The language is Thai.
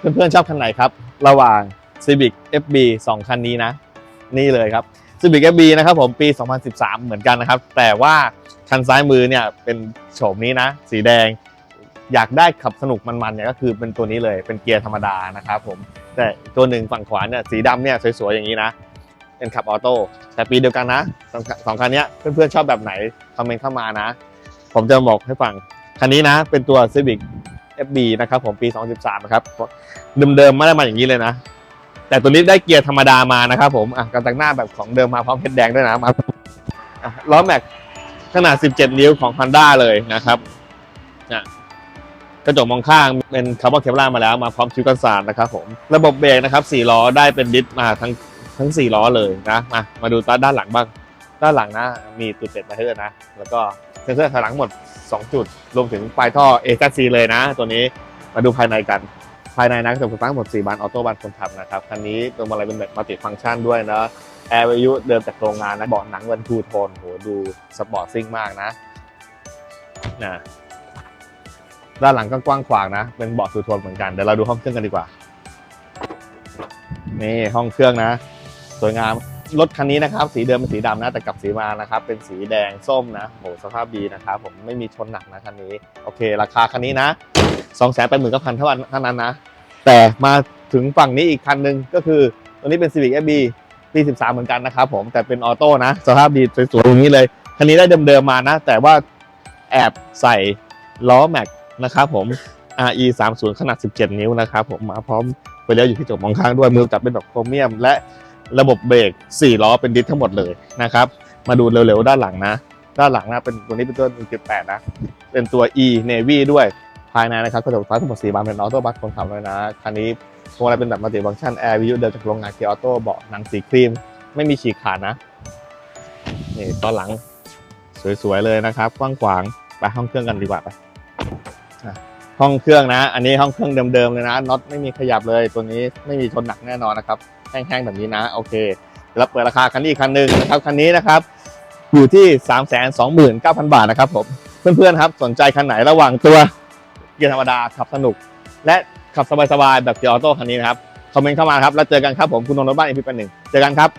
เพื่อนๆชอบคันไหนครับ ระหว่าง Civic FB 2 คันนี้นะ นี่เลยครับ Civic FB นะครับผมปี 2013 เหมือนกันนะครับ แต่ว่าคันซ้ายมือเนี่ยเป็นโฉมนี้นะ สีแดง อยากได้ขับสนุกมันๆเนี่ยก็คือเป็นตัวนี้เลยเป็นเกียร์ธรรมดานะครับผมแต่ตัวหนึ่งฝั่งขวาเนี่ยสีดำเนี่ยสวยๆอย่างนี้นะ เป็นขับออโต้แต่ปีเดียวกันนะสองคันนี้เพื่อนๆชอบแบบไหนคอมเมนต์เข้ามานะ ผมจะบอกให้ฟังคันนี้นะเป็นตัว Civic FB นะครับผมปี 2013นะครับเดิมๆไม่ได้มาอย่างนี้เลยนะ แต่ตัวนี้ได้เกียร์ธรรมดามานะครับผมอะกันตังหน้าแบบของเดิมมาพร้อมเพชรแดงด้วยนะมาล้อแม็กขนาด 17 นิ้วของ Honda เลยนะครับอะกระจกมองข้างเป็นคาร์บอนเคปลาร์มาแล้วมาพร้อมชิวกันสารนะครับผมระบบเบรกนะครับ4ล้อได้เป็นดิสมาทั้งทั้ง 4 ล้อเลยนะมามาดูด้านหลังบ้าง ด้านหลังนะ มีจุดเด็ดมาให้ด้วยนะ แล้วก็เซ็นเซอร์ถอยหลังหมด 2 จุด รวมถึงปลายท่อ a อ c เลยนะ ตัวนี้มาดูภายในกัน ภายในนะกระจกไฟฟ้าหมด 4 บานออโต้บานคนขับนะครับ คันนี้ตัวอะไรเป็นแบบมัลติฟังก์ชันด้วยนะแอร์วิยุเดิมจากโรงงานนะเบาะหนังวันทูโทนโหดูสปอร์ตซิ่งมากนะนะด้านหลังก็กว้างขวางนะ เป็นเบาะทูโทนเหมือนกันเดี๋ยวเราดูห้องเครื่องกันดีกว่า นี่ห้องเครื่องนะ สวยงาม รถคันนี้นะครับ สีเดิมเป็นสีดำนะแต่กลับสีมานะครับ เป็นสีแดงส้มนะโหสภาพดีนะครับผมไม่มีชนหนักนะคันนี้ โอเค ราคาคันนี้นะ2องแสนแปดหมื่นเก้าพันเท่านั้นเท่านั้นะ แต่มาถึงฝั่งนี้อีกคันหนึ่งก็คือตัวนี้เป็น Civic FB ปี13 เหมือนกันนะครับผมแต่เป็นออโต้นะ สภาพดีสวยๆอย่างนี้เลยคันนี้ได้เดิมๆมานะ แต่ว่าแอบใส่ล้อแม็กนะครับผม RE 3 0ขนาด 17 นิ้วนะครับผมมาพร้อมไปแล้วอยู่ที่จกมองข้างด้วยมือจับเป็นแบบโครเมียม และ ระบบเบรก4ล้อเป็นดิสทั้งหมดเลยนะครับ มาดูเร็วๆด้านหลังนะ ด้านหลังนะเป็นตัวนี้เป็นตัว1.8นะ เป็นตัว E Navy ด้วยภายในนะครับกระจกฟฟ้าทั้งหมด4บานเป็นออโต้บัสคนขับเลยนะคันนี้พวงมาลัยเป็นแบบมัลติฟังก์ชันแอร์วิวเดิมจากโรงงานเกียร์ออโต้เบาะหนังสีครีม ไม่มีฉีกขาดนะนี่ตอนหลังสวยๆเลยนะครับกว้างขวางไปห้องเครื่องกันดีกว่าไปห้องเครื่องนะ อันนี้ห้องเครื่องเดิมๆเลยนะน็อตไม่มีขยับเลยตัวนี้ไม่มีชนหนักแน่นอนนะครับ แห้งๆแบบนี้นะโอเคแล้วเปิดราคาคันนี้อีกคันหนึ่งนะครับคันนี้นะครับอยู่ที่ 3 2 9 0 0 0 บาทนะครับผมเพื่อนๆครับสนใจคันไหนระหว่างตัวเกียร์ธรรมดาขับสนุก และขับสบายๆแบบเกียร์ออโต้คันนี้นะครับคอมเมนต์เข้ามาครับแล้วเจอกันครับผมคุณนนท์รถบ้านเอ็มพีเป็นหนึ่งเจอกันครับ